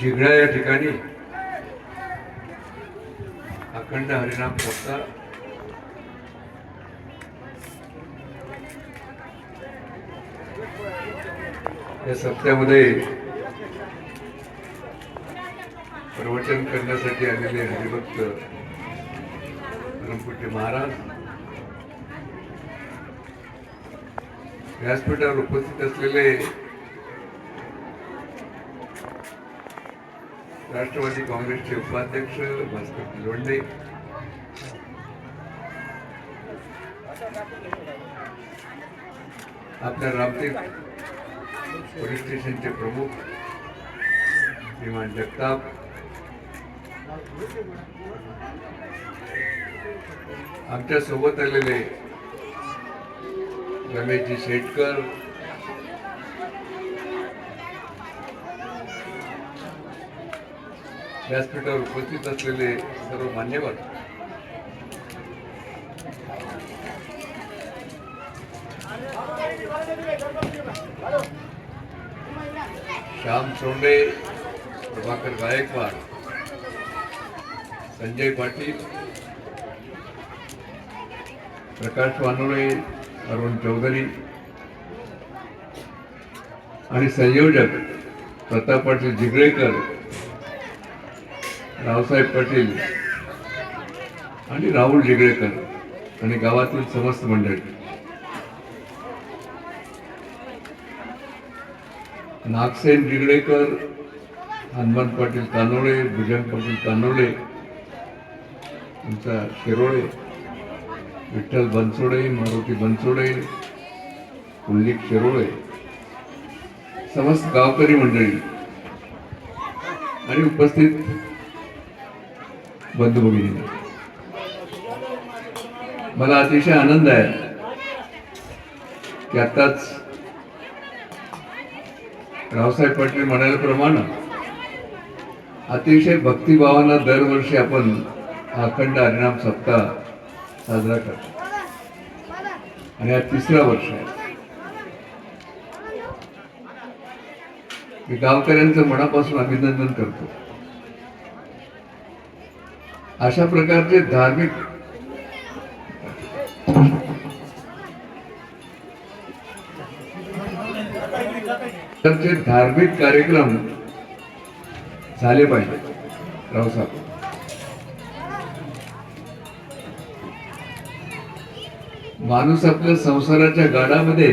जिगडा या ठिकाणी अखंड हरिनाम सप्ताह या सप्त्यामध्ये प्रवचन करण्यासाठी आलेले हरिभक्त परमपूज्य महाराज व्यासपीठावर उपस्थित असलेले राष्ट्रवादी काँग्रेसचे उपाध्यक्ष भास्कर लोंढे. आपल्या रामटेक पोलीस स्टेशनचे प्रमुख श्रीमान जगताप. आमच्यासोबत आलेले रमेशजी शेटकर. व्यासपीठावर उपस्थित असलेले सर्व मान्यवर श्याम सोंडे प्रभाकर गायकवाड संजय पाटील प्रकाश वानोळे अरुण चौधरी आणि संयोजक प्रताप पाटील जिगळेकर रावसाहेब पाटील आणि राहुल जिगळेकर आणि गावातील समस्त मंडळी. नागसेन जिगळेकर हनुमान पाटील कानोळे भुजंग पाटील कानोळे आमचा शिरोळे विठ्ठल बनसोडे मारुती बनसोडे कुल्लिक शिरोळे समस्त गावकरी मंडळी. आणि उपस्थित बंधू भगिनी मला अतिशय आनंद आहे की आताच रावसाहेब पाटील म्हणाल्याप्रमाणे अतिशय भक्तिभावानं दरवर्षी आपण हा अखंड हरिणाम सप्ताह साजरा करतो. आणि हा तिसरा वर्ष आहे. मी गावकऱ्यांचं मनापासून अभिनंदन करतो. अशा प्रकारचे धार्मिक धार्मिक कार्यक्रम झाले पाहिजे. रावसाहेब माणूस आपल्या संसाराच्या गाडामध्ये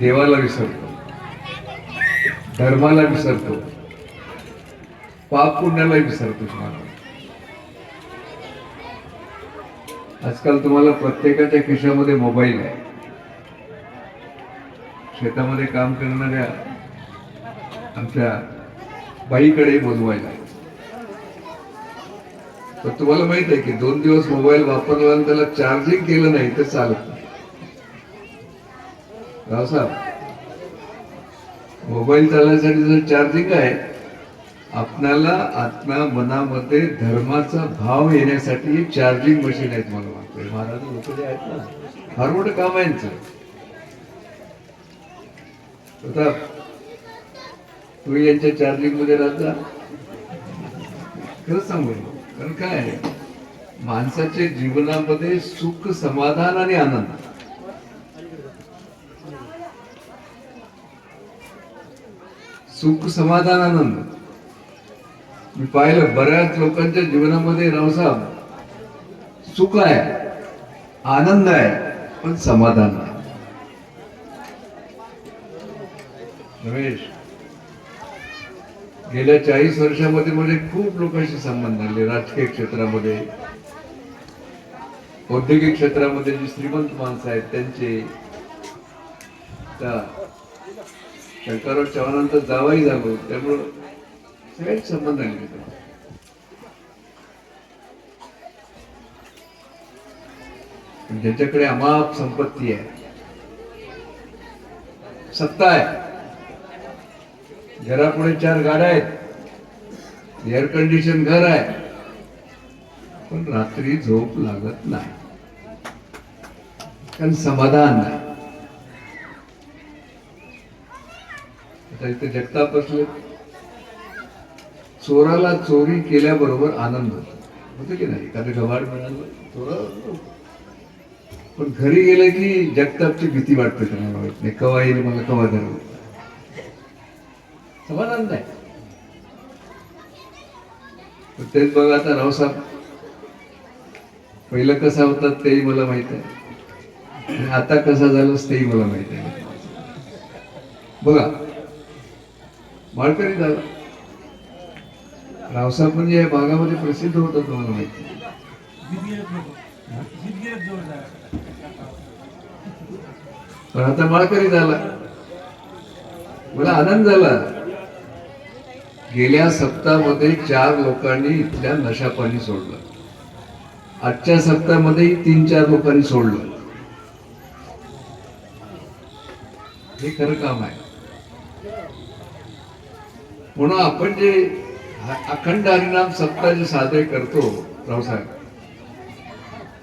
देवाला विसरतो. धर्माला विसरतो. पाप पुण्याला विसरतो माणूस. आजकाल तुम्हाला प्रत्येकाच्या खिशामध्ये मोबाईल आहे. शेतामध्ये काम करणाऱ्या आमच्या बाईकडे मोबाईल आहे पण तुम्हाला माहीत आहे की दोन दिवस मोबाईल वापरला आणि त्याला चार्जिंग केलं नाही तर चालत नाही. रावसाहेब मोबाईल चालण्यासाठी जर चार्जिंग आहे आपल्याला आत्म्या मनामध्ये धर्माचा भाव येण्यासाठी चार्जिंग मशीन आहेत मला वाटतं. महाराज लोक जे आहेत ना फार मोठं काम आहे यांचं. प्रताप तू यांच्या चार्जिंगमध्ये राहता? खरंच सांगू कारण काय आहे? माणसाच्या जीवनामध्ये सुख समाधान आणि आनंद. सुख समाधान आनंद. मी पाहिलं बऱ्याच लोकांच्या जीवनामध्ये रावसाहेब सुख आहे आनंद आहे पण समाधान आहे रमेश गेल्या चाळीस वर्षामध्ये माझे खूप लोकांशी संबंध आले राजकीय क्षेत्रामध्ये औद्योगिक क्षेत्रामध्ये जी श्रीमंत माणसं आहेत त्यांचे. त्या शंकरराव चव्हाणांचा जावाही झालो त्यामुळं सगळ्याच संबंध आले ज्याच्याकडे अमाप संपत्ती आहे सत्ता आहे घरापुढे चार गाड्या आहेत एअर कंडिशन घर आहे पण रात्री झोप लागत नाही. कारण समाधान नाही. आता इथे जगताप असले चोराला चोरी केल्याबरोबर आनंद होतो. की नाही? एखादं गवाड मिळालं चोरा पण घरी गेलं की जगतापची भीती वाटते त्यांना माहीत नाही कवा येईल मला कवा धरव समाधान नाही पण तेच बघा आता रावसाहेब पहिलं कसा होता तेही मला माहीत आहे. आणि आता कसा झालं तेही मला माहीत आहे. बघा माळकरी झाला रावसाहेब म्हणजे या भागामध्ये प्रसिद्ध होतं तुम्हाला माहिती पण आता माळकरी झाला. मला आनंद झाला. गेल्या सप्ताहामध्ये चार लोकांनी इथल्या नशापाणी सोडलं. आजच्या सप्ताहामध्ये तीन चार लोकांनी सोडलं. हे खरं काम आहे. म्हणून आपण जे अखंड हरिनाम सप्ताह जे साजरे करतो रावसाहेब.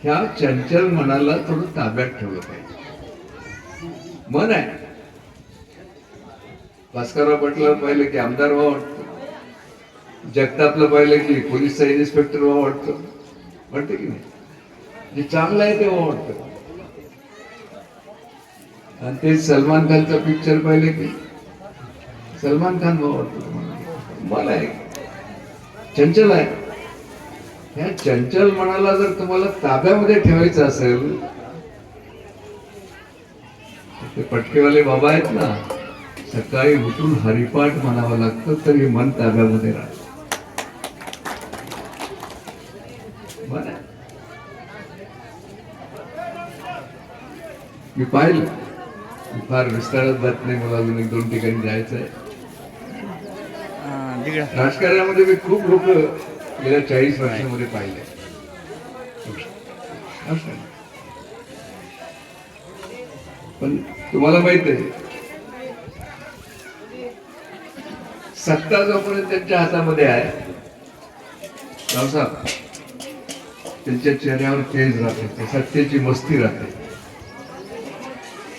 ह्या चंचल मनाला थोडं ताब्यात ठेवलं पाहिजे. मन आहे. भास्करराव पाटलाला पाहिलं की आमदार व्हावं वाटतं. जगतापला पाहिलं की पोलीसचा इन्स्पेक्टर व्हावं वाटतं. वाटतं की नाही? जे चांगलं आहे ते व्हावं वाटतं. आणि ते सलमान खानचा पिक्चर पाहिलं की सलमान खान व्हावं वाटतं मला आहे. चंचल आहे. ह्या चंचल मनाला जर तुम्हाला ताब्यामध्ये ठेवायचं असेल ते पटकेवाले बाबा आहेत ना. सकाळी उठून हरिपाठ म्हणावं लागतं तर हे मन ताब्यामध्ये राहत. आहे. मी पाहिलं. फार विस्तारत जात नाही मला अजून एक दोन ठिकाणी जायचं आहे राजकारणामध्ये मी खूप लोक गेल्या चाळीस वर्षामध्ये पाहिले. पण तुम्हाला माहीत आहे सत्ता जोपर्यंत त्यांच्या हातामध्ये आहे रावसाहेब त्यांच्या चेहऱ्यावर तेज राहते सत्तेची मस्ती राहते.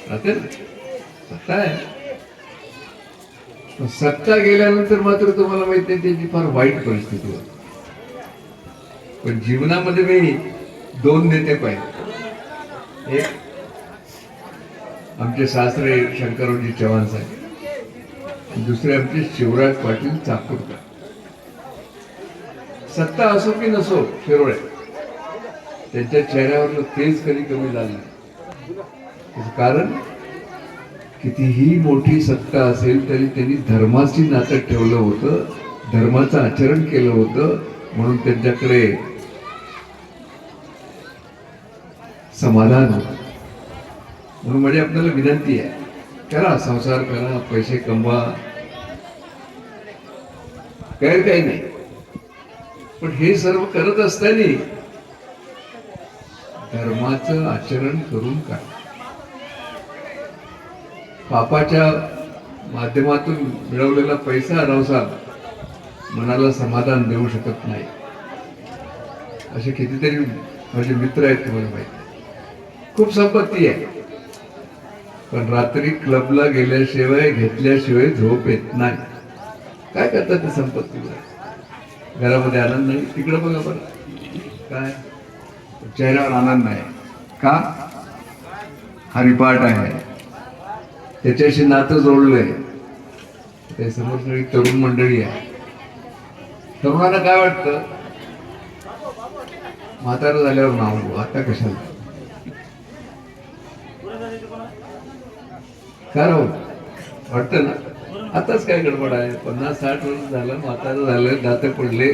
राहते ना? सत्ता आहे. पण सत्ता गेल्यानंतर मात्र तुम्हाला माहीत नाही त्यांची फार वाईट परिस्थिती होती पण जीवनामध्ये मी दोन नेते पाहिजे एक आमचे सासरे शंकररावजी चव्हाण साहेब. दुसरे आमचे शिवराज पाटील चाकूरकर. सत्ता असो की नसो शिरोळे त्यांच्या चेहऱ्यावर तेज कधी कमी झालं त्याचं कारण? कितीही मोठी सत्ता असेल तरी त्यांनी धर्माची नातं ठेवलं होतं धर्माचं आचरण केलं होतं म्हणून त्यांच्याकडे समाधान होतं. म्हणून म्हणजे आपल्याला विनंती आहे करा संसार करा पैसे कमवा. गैर काही नाही. पण हे सर्व करत असताना धर्माचं आचरण करून काढा. पापाच्या माध्यमातून मिळवलेला पैसा रावसाहेब मनाला समाधान देऊ शकत नाही. असे कितीतरी माझे मित्र आहेत तुम्हाला माहिती खूप संपत्ती आहे. पण रात्री क्लबला गेल्याशिवाय घेतल्याशिवाय झोप येत नाही. काय करतात ते संपत्तीला? घरामध्ये आनंद नाही? तिकडं बघा बरं. काय? चेहऱ्यावर आनंद नाही. का? हरिपाठ आहे. त्याच्याशी नातं जोडलंय. ते समोर सगळी तरुण मंडळी आहे. तरुणांना काय वाटतं? म्हातारा झाल्यावर नाव आता कशाला? काय राहू वाटतं ना? आताच काय गडबड आहे? पन्नास साठ वर्ष झालं म्हातारं झालं दात पडले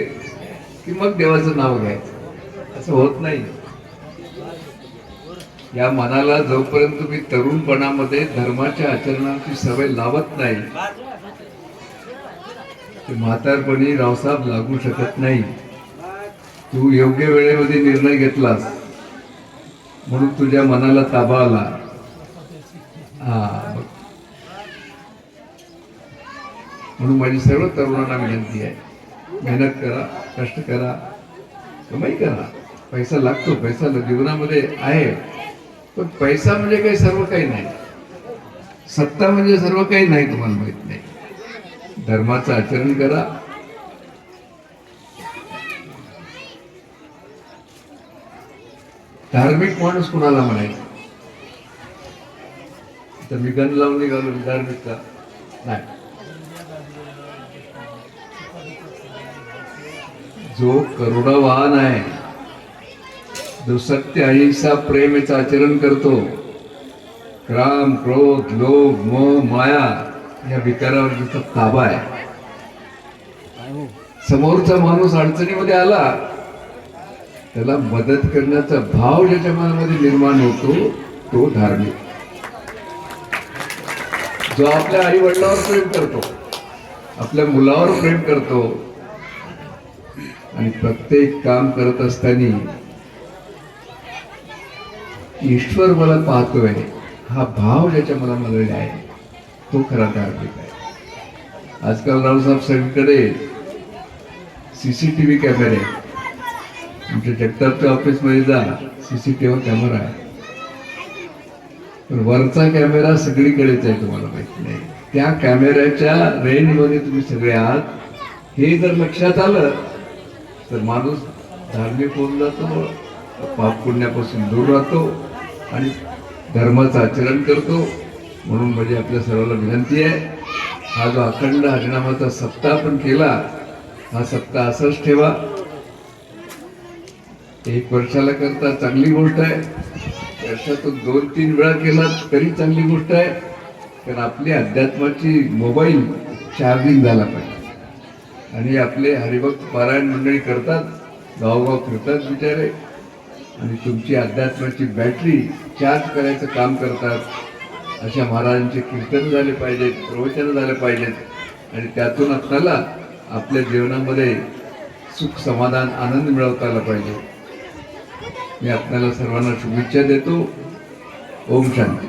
की मग देवाचं नाव घ्यायचं? असं होत नाही. या मनाला जोपर्यंत तुम्ही तरुणपणामध्ये धर्माच्या आचरणाची सवय लावत नाही म्हातारपणी रावसाब लागू शकत नाही. तू योग्य वेळेमध्ये निर्णय घेतलास. म्हणून तुझ्या मनाला ताबा आला. हा म्हणून माझी सर्व तरुणांना विनंती आहे. मेहनत करा कष्ट करा कमाई करा. पैसा लागतो पैसा जीवनामध्ये आहे. पण पैसा म्हणजे काही सर्व काही नाही. सत्ता म्हणजे सर्व काही नाही तुम्हाला माहीत नाही. धर्माचं आचरण करा. धार्मिक माणूस कुणाला म्हणायचा? तर मी गण लावून निघालो धार्मिक का नाही. जो करुणावान आहे जो सत्य अहिंसा प्रेमेचं आचरण करतो. क्राम क्रोध लोभ मोह माया या विकारावर ज्याचा ताबा आहे. समोरचा माणूस अडचणीमध्ये आला त्याला मदत करण्याचा भाव ज्याच्या मनामध्ये निर्माण होतो तो धार्मिक. जो आपल्या आई वडिलावर प्रेम करतो आपल्या मुलावर प्रेम करतो आणि प्रत्येक काम करत असताना ईश्वर मला पाहतोय. हा भाव ज्याच्या मनामध्ये आहे तो खरा धार्मिक आहे? आजकाल रावसाहेब सगळीकडे सीसीटीव्ही कॅमेरे आमच्या तुमच्या जगतापच्या ऑफिसमध्ये जा सीसीटीव्ही कॅमेरा आहे. पण वरचा कॅमेरा सगळीकडेच आहे तुम्हाला माहिती नाही. त्या कॅमेऱ्याच्या रेंजमध्ये तुम्ही सगळे आहात. हे जर लक्षात आलं तर माणूस धार्मिक होऊन जातो पाप पुण्यापासून दूर राहतो. आणि धर्माचं आचरण करतो. म्हणून म्हणजे आपल्या सर्वांना विनंती आहे. हा जो अखंड हरिनामाचा सप्ताह आपण केला हा सप्ताह असाच ठेवा. एक वर्षाला करता चांगली गोष्ट आहे. वर्षातून दोन तीन वेळा केला तरी चांगली गोष्ट आहे. कारण आपली अध्यात्माची मोबाईल चार्जिंग झाला पाहिजे. आणि आपले हरिभक्त पारायण मंडळी करतात गावोगाव फिरतात बिचारे. आणि तुमची अध्यात्माची बॅटरी चार्ज करायचं काम करतात. अशा महाराजांचे कीर्तन झाले पाहिजेत प्रवचन झाले पाहिजेत. आणि त्यातून आपल्याला आपल्या जीवनामध्ये सुख समाधान आनंद मिळवता आला पाहिजे. मी आपल्याला सर्वांना शुभेच्छा देतो. ओम शांती.